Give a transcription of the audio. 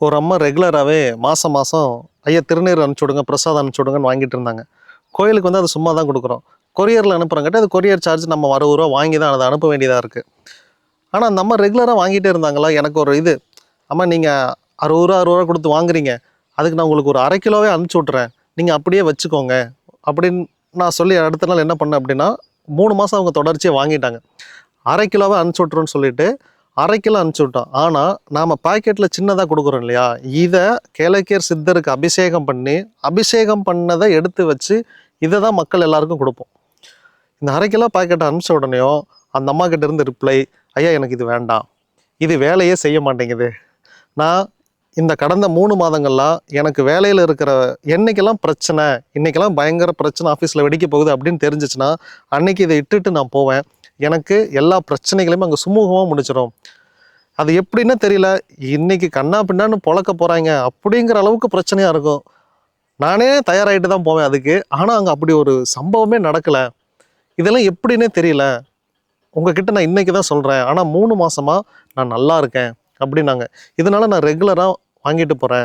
ஒரு அம்மா ரெகுலராகவே மாதம் மாதம் ஐயா திருநீர் அனுப்பிச்சி விடுங்க பிரசாதம் அனுப்பிச்சுடுங்கன்னு வாங்கிட்டு இருந்தாங்க. கோயிலுக்கு வந்து அது சும்மா தான் கொடுக்குறோம். கொரியரில் அனுப்புறங்காட்டி அது கொரியர் சார்ஜ் நம்ம அறுபது ரூபா வாங்கி தான் அதை அனுப்ப வேண்டியதாக இருக்குது ஆனால் அந்த அம்மா ரெகுலராக வாங்கிட்டே இருந்தாங்களா? எனக்கு ஒரு இது அம்மா நீங்கள் அறுபது ரூபா அறுபது ரூபா கொடுத்து வாங்குறீங்க. அதுக்கு நான் உங்களுக்கு ஒரு அரை கிலோவே அனுப்பிச்சி விட்றேன் நீங்கள் அப்படியே வச்சுக்கோங்க. அப்படின்னு நான் சொல்லி அடுத்த நாள் என்ன பண்ணேன் அப்படின்னா மூணு மாதம் அவங்க தொடர்ச்சியாக வாங்கிட்டாங்க. அரை கிலோவே அனுப்பிச்சி விட்ருன்னு சொல்லிட்டு அரை கிலோ அனுப்பிச்சி விட்டோம். ஆனால் நாம் பாக்கெட்டில் சின்னதாக கொடுக்குறோம் இல்லையா? இதை கேளக்கியர் சித்தருக்கு அபிஷேகம் பண்ணி அபிஷேகம் பண்ணதை எடுத்து வச்சு இதை தான் மக்கள் எல்லாருக்கும் கொடுப்போம். இந்த அரை கிலோ பாக்கெட்டை அனுப்பிச்ச உடனேயும் அந்த அம்மா கிட்ட இருந்து ரிப்ளை ஐயா எனக்கு இது வேண்டாம். இது வேலையே செய்ய மாட்டேங்குது. நான் இந்த கடந்த மூணு மாதங்கள்லாம் எனக்கு வேலையில் இருக்கிற என்னைக்கெல்லாம் பிரச்சனை இன்றைக்கெல்லாம் பயங்கர பிரச்சனை ஆஃபீஸில் வெடிக்க போகுது அப்படின்னு தெரிஞ்சிச்சுன்னா அன்னைக்கு இதை இட்டுட்டு நான் போவேன். எனக்கு எல்லா பிரச்சனைகளையுமே அங்கே சுமூகமாக முடிச்சிடும் அது எப்படின்னு தெரியல. இன்னைக்கு கண்ணா பின்னான்னு பொழக்க போகிறாங்க அப்படிங்கிற அளவுக்கு பிரச்சனையாக இருக்கும். நானே தயாராகிட்டு தான் போவேன் அதுக்கு. ஆனால் அங்கே அப்படி ஒரு சம்பவமே நடக்கலை. இதெல்லாம் எப்படின்னே தெரியல. உங்ககிட்ட நான் இன்றைக்கி தான் சொல்கிறேன் ஆனால் மூணு மாதமாக நான் நல்லா இருக்கேன். அப்படின்னாங்க. இதனால் நான் ரெகுலராக வாங்கிட்டு போகிறேன்